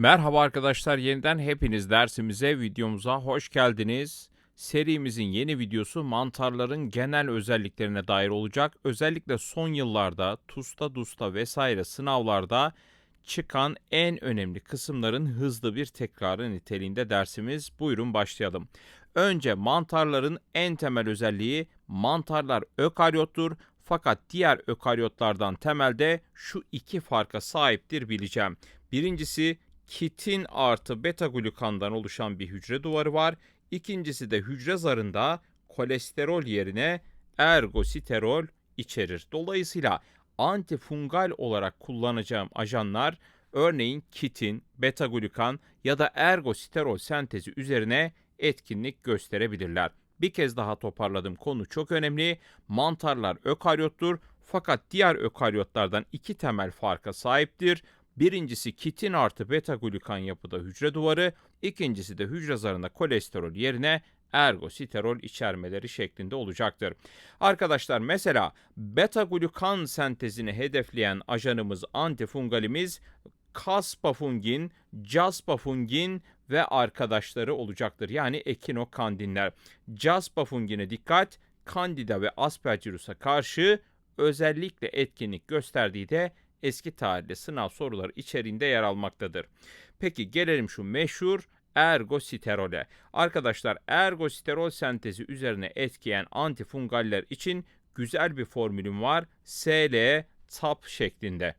Merhaba arkadaşlar, yeniden hepiniz dersimize, videomuza hoş geldiniz. Serimizin yeni videosu mantarların genel özelliklerine dair olacak. Özellikle son yıllarda TUS'ta, DUS'ta vesaire sınavlarda çıkan en önemli kısımların hızlı bir tekrarı niteliğinde dersimiz. Buyurun başlayalım. Önce mantarların en temel özelliği mantarlar ökaryottur fakat diğer ökaryotlardan temelde şu iki farka sahiptir bileceğim. Birincisi kitin artı beta glukandan oluşan bir hücre duvarı var. İkincisi de hücre zarında kolesterol yerine ergositerol içerir. Dolayısıyla antifungal olarak kullanacağım ajanlar örneğin kitin, beta glukan ya da ergositerol sentezi üzerine etkinlik gösterebilirler. Bir kez daha toparladım konu çok önemli. Mantarlar ökaryottur fakat diğer ökaryotlardan iki temel farka sahiptir. Birincisi kitin artı beta glukan yapıda hücre duvarı, ikincisi de hücre zarında kolesterol yerine ergositerol içermeleri şeklinde olacaktır. Arkadaşlar mesela beta glukan sentezini hedefleyen ajanımız antifungalimiz kaspafungin, caspafungin ve arkadaşları olacaktır. Yani ekinokandinler. Caspafungine dikkat, Candida ve Aspergillus'a karşı özellikle etkinlik gösterdiği de eski tarihli sınav soruları içeriğinde yer almaktadır. Peki gelelim şu meşhur ergositerole. Arkadaşlar ergositerol sentezi üzerine etkileyen antifungaller için güzel bir formülüm var. SL TAP şeklinde.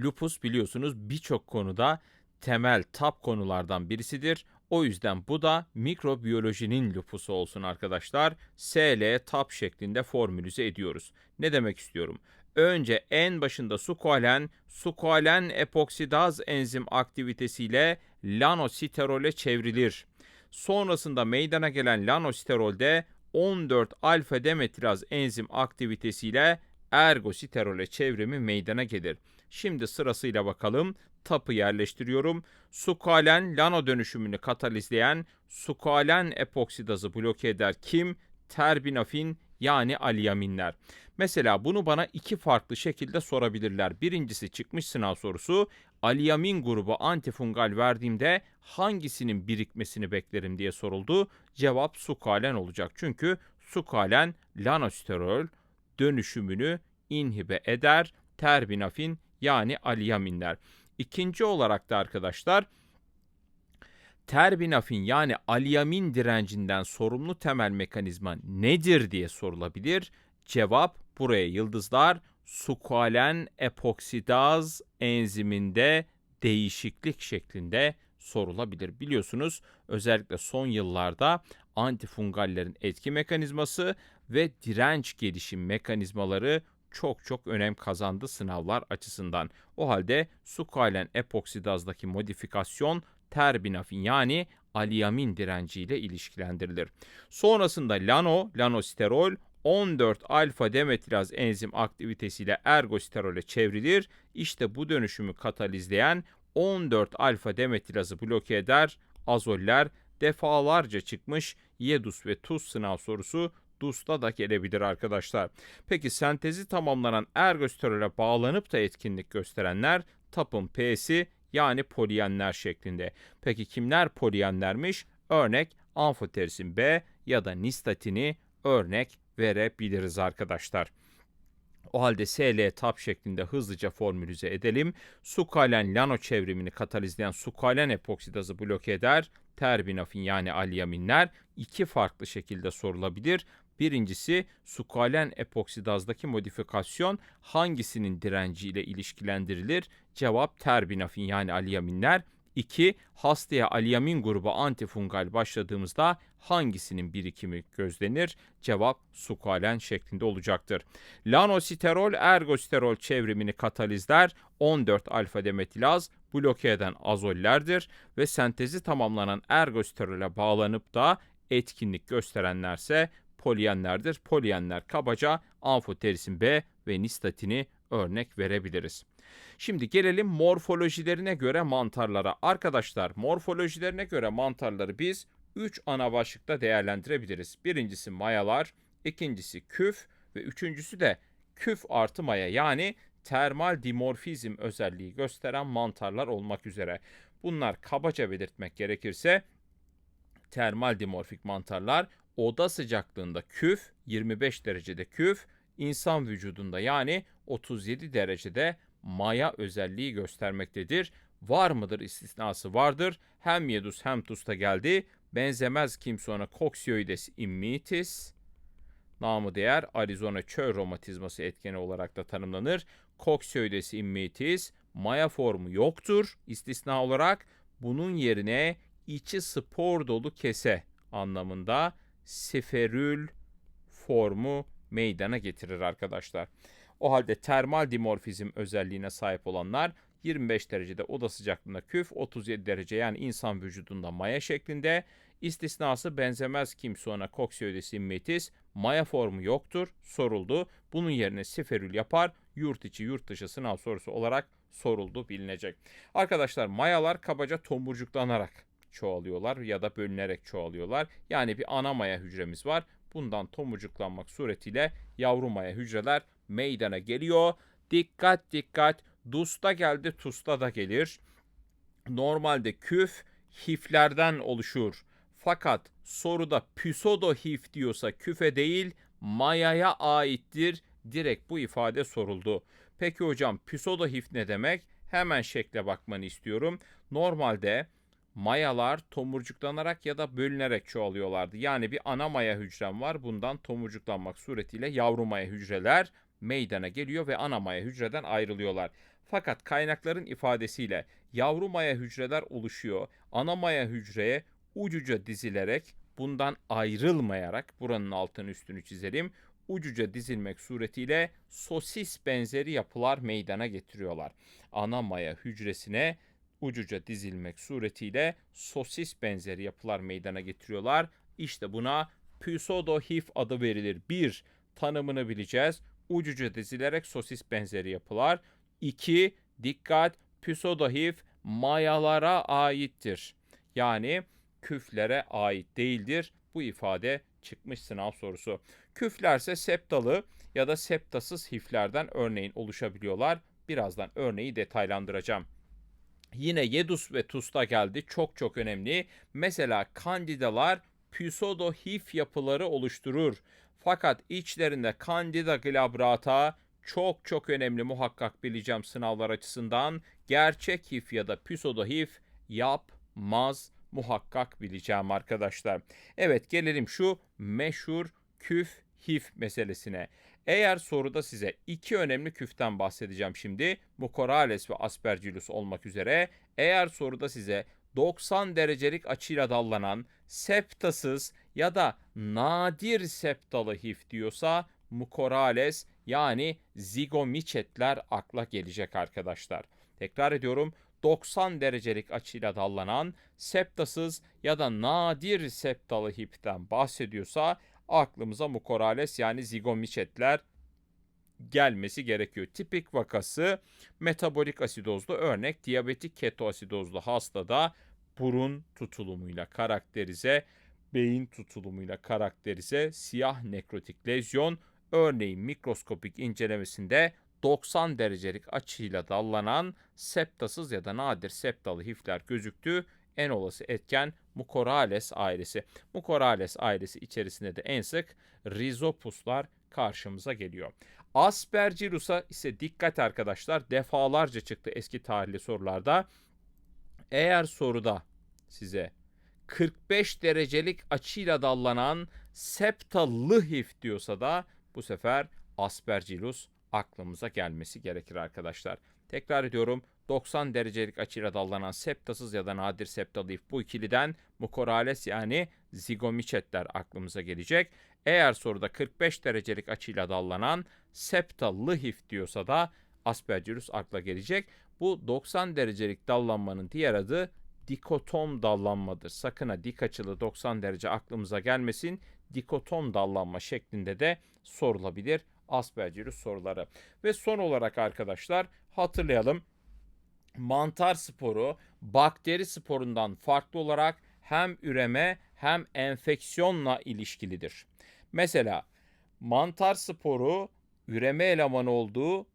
Lupus biliyorsunuz birçok konuda temel tap konulardan birisidir. O yüzden bu da mikrobiyolojinin lupusu olsun arkadaşlar. SL tap şeklinde formülize ediyoruz. Ne demek istiyorum? Önce en başında sukoalen, sukoalen epoksidaz enzim aktivitesiyle lanositerole çevrilir. Sonrasında meydana gelen lanositerolde 14 alfa demetiraz enzim aktivitesiyle ergositerole çevrimi meydana gelir. Şimdi sırasıyla bakalım. Tapı yerleştiriyorum. Sukalen lano dönüşümünü katalizleyen sukalen epoksidazı bloke eder kim? Terbinafin yani aliaminler. Mesela bunu bana iki farklı şekilde sorabilirler. Birincisi çıkmış sınav sorusu aliamin grubu antifungal verdiğimde hangisinin birikmesini beklerim diye soruldu. Cevap sukalen olacak. Çünkü sukalen lanosterol dönüşümünü inhibe eder. Terbinafin yani aliaminler. İkinci olarak da arkadaşlar terbinafin yani aliamin direncinden sorumlu temel mekanizma nedir diye sorulabilir. Cevap buraya yıldızlar sukalen epoksidaz enziminde değişiklik şeklinde sorulabilir. Biliyorsunuz özellikle son yıllarda antifungallerin etki mekanizması ve direnç gelişim mekanizmaları çok çok önem kazandı sınavlar açısından. O halde sukalen epoksidazdaki modifikasyon terbinafin yani aliamin direnciyle ilişkilendirilir. Sonrasında lano, lanosterol 14 alfa demetiraz enzim aktivitesiyle ergosterole çevrilir. İşte bu dönüşümü katalizleyen 14 alfa demetirazı bloke eder. Azoller defalarca çıkmış Yedus ve Tuz sınav sorusu DUS'ta da gelebilir arkadaşlar. Peki sentezi tamamlanan ergosterole bağlanıp da etkinlik gösterenler TAP'ın P'si yani poliyenler şeklinde. Peki kimler poliyenlermiş? Örnek amfoterisin B ya da nistatini örnek verebiliriz arkadaşlar. O halde SL tap şeklinde hızlıca formülize edelim. Sukalen lano çevrimini katalizleyen sukalen epoksidazı bloke eder. Terbinafin yani alyaminler iki farklı şekilde sorulabilir. Birincisi sukalen epoksidazdaki modifikasyon hangisinin direnciyle ilişkilendirilir? Cevap terbinafin yani aliyaminler. 2. Hastaya aliyamin grubu antifungal başladığımızda hangisinin birikimi gözlenir? Cevap sukalen şeklinde olacaktır. Lanositerol ergosterol çevrimini katalizler 14 alfa demetilaz bloke eden azollerdir ve sentezi tamamlanan ergosterole bağlanıp da etkinlik gösterenlerse poliyenlerdir. Poliyenler kabaca amfoterisin B ve nistatini örnek verebiliriz. Şimdi gelelim morfolojilerine göre mantarlara. Arkadaşlar morfolojilerine göre mantarları biz 3 ana başlıkta değerlendirebiliriz. Birincisi mayalar, ikincisi küf ve üçüncüsü de küf artı maya yani termal dimorfizm özelliği gösteren mantarlar olmak üzere. Bunlar kabaca belirtmek gerekirse termal dimorfik mantarlar oda sıcaklığında küf 25 derecede küf, insan vücudunda yani 37 derecede maya özelliği göstermektedir. Var mıdır istisnası vardır. Hem Yedus hem Tus'ta geldi. Benzemez kimsona Coxioides immitis. Namı değer Arizona çöl romatizması etkeni olarak da tanımlanır. Coxioides immitis maya formu yoktur. İstisna olarak bunun yerine içi spor dolu kese anlamında seferül formu meydana getirir arkadaşlar. O halde termal dimorfizm özelliğine sahip olanlar 25 derecede oda sıcaklığında küf, 37 derece yani insan vücudunda maya şeklinde. İstisnası benzemez kimsona Coxioides immitis maya formu yoktur soruldu. Bunun yerine seferül yapar yurt içi yurt dışı sınav sorusu olarak soruldu bilinecek. Arkadaşlar mayalar kabaca tomurcuklanarak çoğalıyorlar ya da bölünerek çoğalıyorlar. Yani bir ana maya hücremiz var. Bundan tomurcuklanmak suretiyle yavru maya hücreler meydana geliyor. Dikkat dikkat. Dusta geldi, tusta da gelir. Normalde küf hiflerden oluşur. Fakat soruda püsodo hif diyorsa küfe değil mayaya aittir. Direkt bu ifade soruldu. Peki hocam püsodo hif ne demek? Hemen şekle bakmanı istiyorum. Normalde mayalar tomurcuklanarak ya da bölünerek çoğalıyorlardı. Yani bir ana maya hücrem var. Bundan tomurcuklanmak suretiyle yavru maya hücreler meydana geliyor ve ana maya hücreden ayrılıyorlar. Fakat kaynakların ifadesiyle yavru maya hücreler oluşuyor. Ana maya hücreye ucuca dizilerek bundan ayrılmayarak buranın altını üstünü çizelim. Ucuca dizilmek suretiyle sosis benzeri yapılar meydana getiriyorlar. Ana maya hücresine ucuca dizilmek suretiyle sosis benzeri yapılar meydana getiriyorlar. İşte buna pseudohif adı verilir. Bir, tanımını bileceğiz. Ucuca dizilerek sosis benzeri yapılar. İki, dikkat, pseudohif mayalara aittir. Yani küflere ait değildir. Bu ifade çıkmış sınav sorusu. Küflerse septalı ya da septasız hiflerden örneğin oluşabiliyorlar. Birazdan örneği detaylandıracağım. Yine Yedus ve Tus'ta geldi. Çok çok önemli. Mesela kandidalar pseudohif yapıları oluşturur. Fakat içlerinde Candida glabrata çok çok önemli muhakkak bileceğim sınavlar açısından. Gerçek hif ya da pseudohif yapmaz muhakkak bileceğim arkadaşlar. Evet gelelim şu meşhur küf hif meselesine. Eğer soruda size iki önemli küften bahsedeceğim şimdi. Mucorales ve Aspergillus olmak üzere. Eğer soruda size 90 derecelik açıyla dallanan septasız ya da nadir septalı hif diyorsa Mucorales yani zigomicetler akla gelecek arkadaşlar. Tekrar ediyorum 90 derecelik açıyla dallanan septasız ya da nadir septalı hipten bahsediyorsa aklımıza mukorales yani zigomicetler gelmesi gerekiyor. Tipik vakası metabolik asidozlu örnek diyabetik ketoasidozlu hastada burun tutulumuyla karakterize, beyin tutulumuyla karakterize siyah nekrotik lezyon örneğin mikroskopik incelemesinde 90 derecelik açıyla dallanan septasız ya da nadir septalı hifler gözüktü. En olası etken Mucorales ailesi. Mucorales ailesi içerisinde de en sık Rhizopuslar karşımıza geliyor. Aspergillus'a ise dikkat arkadaşlar defalarca çıktı eski tarihli sorularda. Eğer soruda size 45 derecelik açıyla dallanan septalı hif diyorsa da bu sefer Aspergillus aklımıza gelmesi gerekir arkadaşlar. Tekrar ediyorum 90 derecelik açıyla dallanan septasız ya da nadir septalı if bu ikiliden mukorales yani zigomicetler aklımıza gelecek. Eğer soruda 45 derecelik açıyla dallanan septalı hif diyorsa da aspergillus akla gelecek. Bu 90 derecelik dallanmanın diğer adı dikotom dallanmadır. Sakın ha dik açılı 90 derece aklımıza gelmesin. Dikotom dallanma şeklinde de sorulabilir Aspergillus soruları. Ve son olarak arkadaşlar hatırlayalım. Mantar sporu bakteri sporundan farklı olarak hem üreme hem enfeksiyonla ilişkilidir. Mesela mantar sporu üreme elemanı olduğu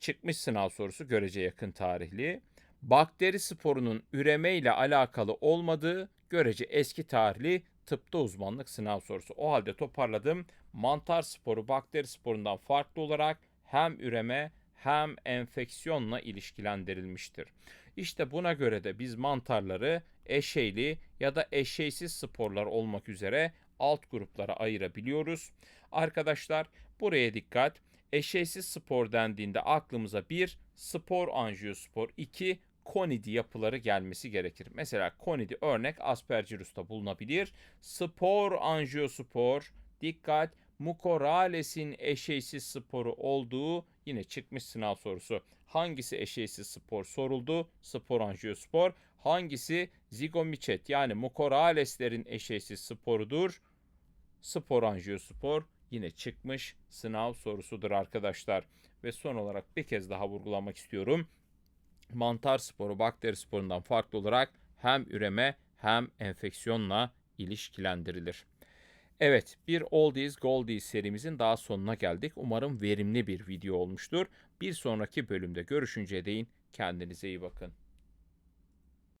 çıkmış sınav sorusu görece yakın tarihli. Bakteri sporunun üreme ile alakalı olmadığı görece eski tarihli tıpta uzmanlık sınav sorusu. O halde toparladım. Mantar sporu bakteri sporundan farklı olarak hem üreme hem enfeksiyonla ilişkilendirilmiştir. İşte buna göre de biz mantarları eşeyli ya da eşeysiz sporlar olmak üzere alt gruplara ayırabiliyoruz. Arkadaşlar buraya dikkat. Eşeysiz spor dendiğinde aklımıza bir spor anjiyospor, iki konidi yapıları gelmesi gerekir. Mesela konidi örnek aspergillus'ta bulunabilir. Spor anjiyospor, dikkat mukorales'in eşeysiz sporu olduğu yine çıkmış sınav sorusu. Hangisi eşeysiz spor soruldu? Spor anjiyospor. Hangisi zigomicet yani mukoraleslerin eşeysiz sporudur? Spor anjiyospor yine çıkmış sınav sorusudur arkadaşlar. Ve son olarak bir kez daha vurgulamak istiyorum. Mantar sporu bakteri sporundan farklı olarak hem üreme hem enfeksiyonla ilişkilendirilir. Evet, bir Oldies Goldies serimizin daha sonuna geldik. Umarım verimli bir video olmuştur. Bir sonraki bölümde görüşünceye değin kendinize iyi bakın.